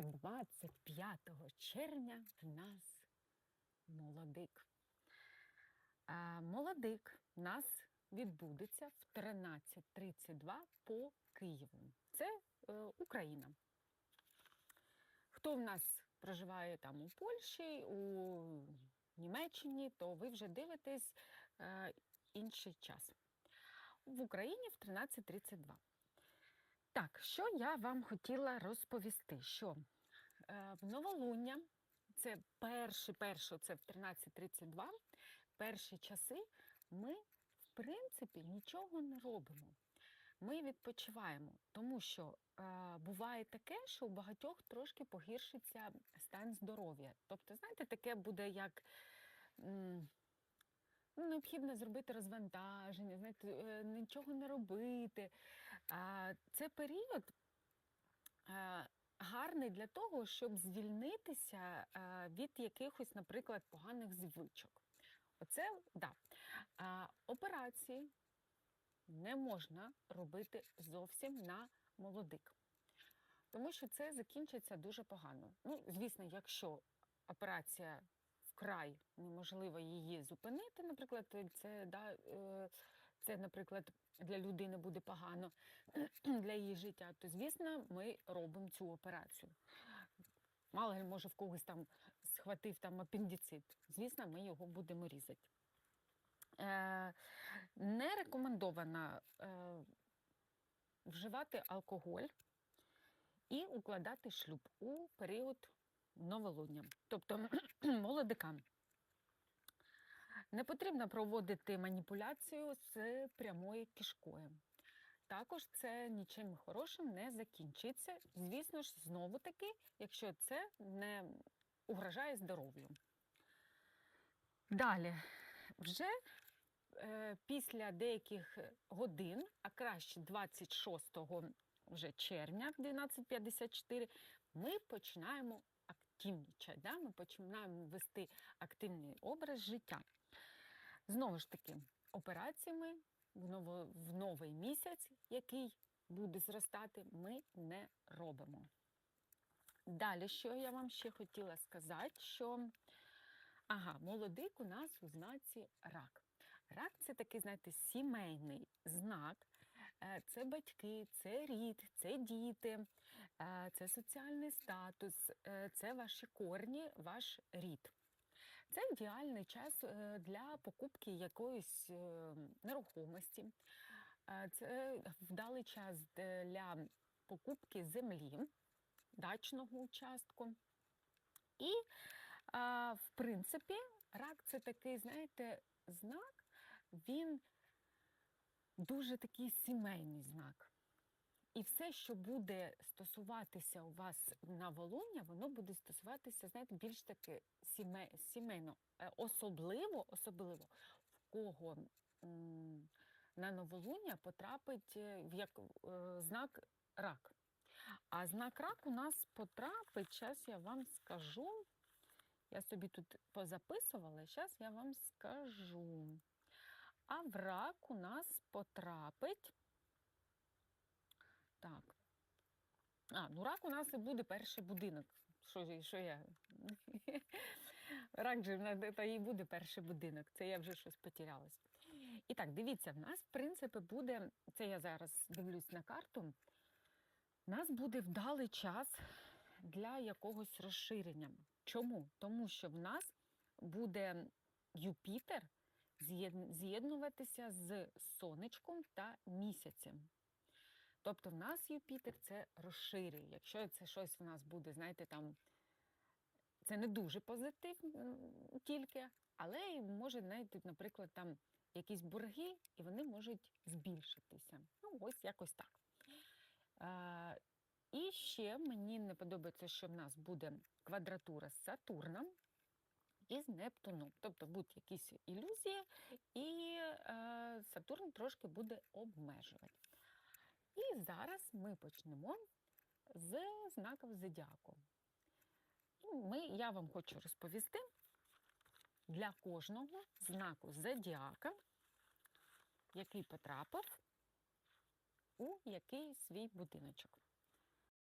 Вже 25 червня в нас молодик. А молодик у нас відбудеться в 13.32 по Києву. Це е, Україна. Хто в нас проживає там у Польщі, у Німеччині, то ви вже дивитесь е, інший час. В Україні в 13.32. Так, що я вам хотіла розповісти? Що е, в новолуння, це перші, перше, це в 13.32, перші часи ми, в принципі, нічого не робимо. Ми відпочиваємо, тому що е, буває таке, що у багатьох трошки погіршиться стан здоров'я. Тобто, знаєте, таке буде як. м, Ну, необхідно зробити розвантаження, знаєте, е, нічого не робити. Це період е, гарний для того, щоб звільнитися е, від якихось, наприклад, поганих звичок. Оце да. Операції не можна робити зовсім на молодик, тому що це закінчиться дуже погано. Ну, звісно, якщо операція вкрай неможливо її зупинити, наприклад, це, да, е, це, наприклад, для людини буде погано для її життя, то звісно, ми робимо цю операцію. Мало ли, може, в когось там схватив там апендицит. Звісно, ми його будемо різати. Е, не рекомендовано е, вживати алкоголь і укладати шлюб у період новолуння, тобто молодикам. Не потрібно проводити маніпуляцію з прямою кишкою. Також це нічим хорошим не закінчиться. Звісно ж, знову таки, якщо це не угрожає здоров'ю. Далі, вже е, після деяких годин, а краще 26 вже червня в 12.54, ми починаємо активнічати, да? ми починаємо вести активний образ життя. Знову ж таки, операціями в, новий місяць, який буде зростати, ми не робимо. Далі, що я вам ще хотіла сказати, що ага, молодик у нас у знаці рак. Рак це такий, знаєте, сімейний знак. Е, Це батьки, це рід, це діти, е, це соціальний статус, е, це ваші корні, ваш рід. Це ідеальний час е, для покупки якоїсь е, нерухомості. Е, Це вдалий час для покупки землі, дачного участку. І, в принципі, рак це такий, знаєте, знак, він дуже такий сімейний знак. І все, що буде стосуватися у вас на волоння, воно буде стосуватися, знаєте, більш таки сіме- сімейно. Е, Особливо, особливо в кого м, на новолуння потрапить е, в як е, знак рак. А знак рак у нас потрапить, зараз я вам скажу. Я собі тут позаписувала, зараз я вам скажу. А в рак у нас потрапить. Так. А, ну рак у нас і буде перший будинок. Що, що я? Рак же в та і буде перший будинок. Це я вже щось потерялась. І так, дивіться, в нас, в принципі, буде, це я зараз дивлюсь на карту. У нас буде вдалий час для якогось розширення. Чому? Тому що в нас буде Юпітер з'єднуватися з сонечком та місяцем. Тобто в нас Юпітер це розширює. Якщо це щось в нас буде, знаєте, там це не дуже позитив тільки, але може, знаєте, наприклад, там якісь борги, і вони можуть збільшитися. Ну, ось якось так. Е, і ще мені не подобається, що в нас буде квадратура з Сатурном і з Нептуном. Тобто будуть якісь ілюзії, і е, Сатурн трошки буде обмежувати. Зараз ми почнемо з знаків зодіаку. Ми, я вам хочу розповісти для кожного знаку зодіака, який потрапив у який свій будиночок.